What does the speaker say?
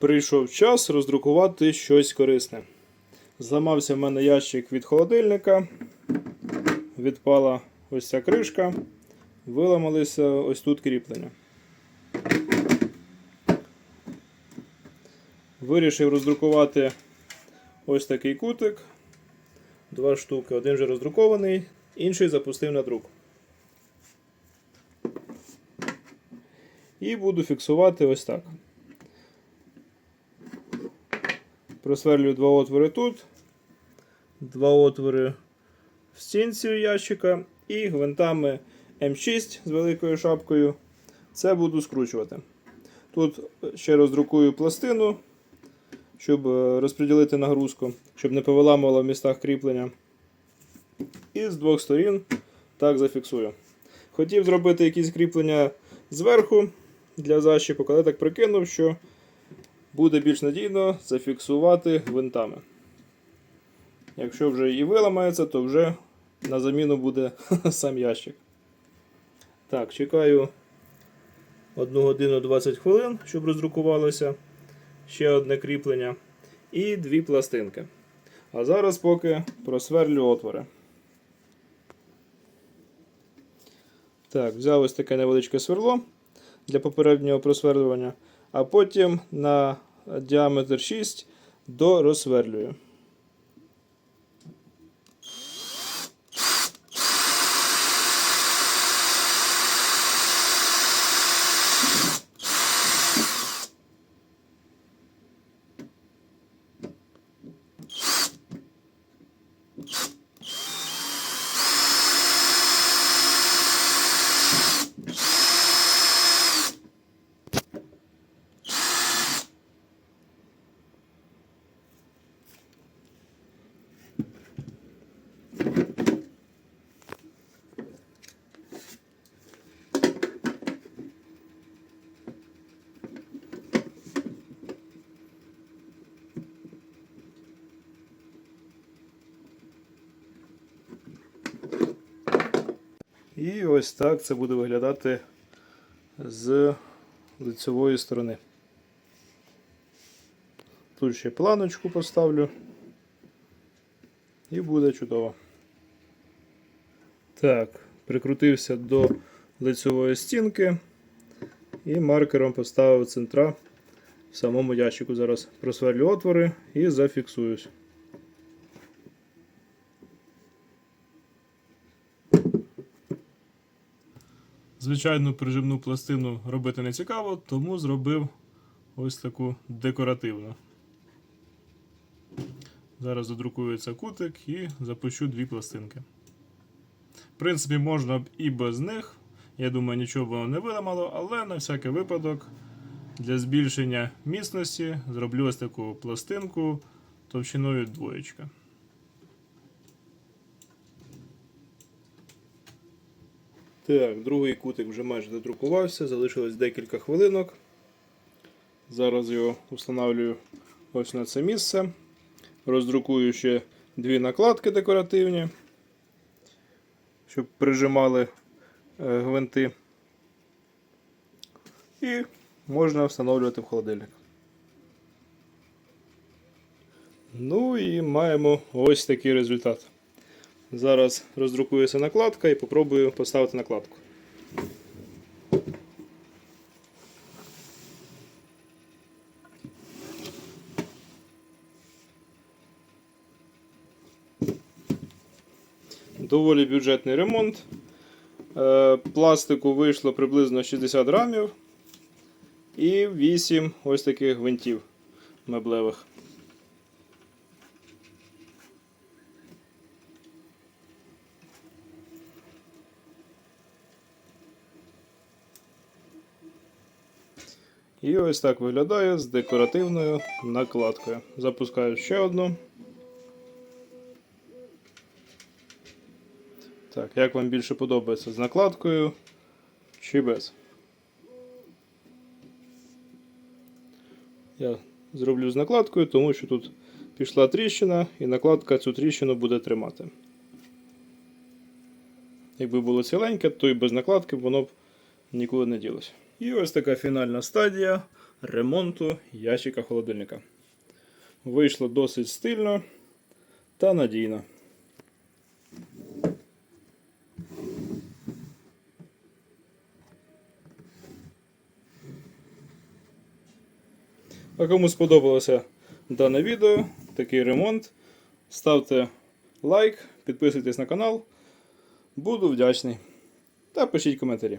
Прийшов час роздрукувати щось корисне. Зламався в мене ящик від холодильника, відпала ось ця кришка, виламалися ось тут кріплення. Вирішив роздрукувати ось такий кутик. Два штуки. Один вже роздрукований, інший запустив на друк. І буду фіксувати ось так. Просверлюю два отвори тут, два отвори в стінці ящика і гвинтами М6 з великою шапкою. Це буду скручувати. Тут ще роздрукую пластину, щоб е, розподілити нагрузку, щоб не повиламувало в містах кріплення. І з двох сторін так зафіксую. Хотів зробити якісь кріплення зверху для защіпок, але так прикинув, що буде більш надійно зафіксувати гвинтами. Якщо вже і виламається, то вже на заміну буде сам ящик. Так, чекаю 1 годину 20 хвилин, щоб роздрукувалося. Ще одне кріплення. І дві пластинки. А зараз поки просверлю отвори. Так, взяв ось таке невеличке сверло для попереднього просверлювання, а потім на діаметр 6 дорозсверлюю. І ось так це буде виглядати з лицевої сторони. Тут ще планочку поставлю. І буде чудово. Так, прикрутився до лицевої стінки і маркером поставив центра в самому ящику. Зараз просверлю отвори і зафіксуюсь. Звичайну прижимну пластину робити не цікаво, тому зробив ось таку декоративну. Зараз додрукується кутик і запущу дві пластинки. В принципі, можна б і без них. Я думаю, нічого б воно не виламало, але на всякий випадок для збільшення міцності зроблю ось таку пластинку товщиною двоєчка. Так, другий кутик вже майже додрукувався, залишилось декілька хвилинок. Зараз його встановлюю ось на це місце. Роздрукую ще дві накладки декоративні, щоб прижимали е, гвинти. І можна встановлювати в холодильник. Ну і маємо ось такий результат. Зараз роздрукується накладка і попробую поставити накладку. Доволі бюджетний ремонт. Е, Пластику вийшло приблизно 60 грамів і 8 ось таких гвинтів меблевих. І ось так виглядає з декоративною накладкою. Запускаю ще одну. Так, як вам більше подобається з накладкою чи без? Я зроблю з накладкою, тому що тут пішла тріщина і накладка цю тріщину буде тримати. Якби було ціленьке, то і без накладки воно б нікуди не ділося. І ось така фінальна стадія ремонту ящика холодильника. Вийшло досить стильно та надійно. А кому сподобалося дане відео, такий ремонт, ставте лайк, підписуйтесь на канал. Буду вдячний. Та пишіть коментарі.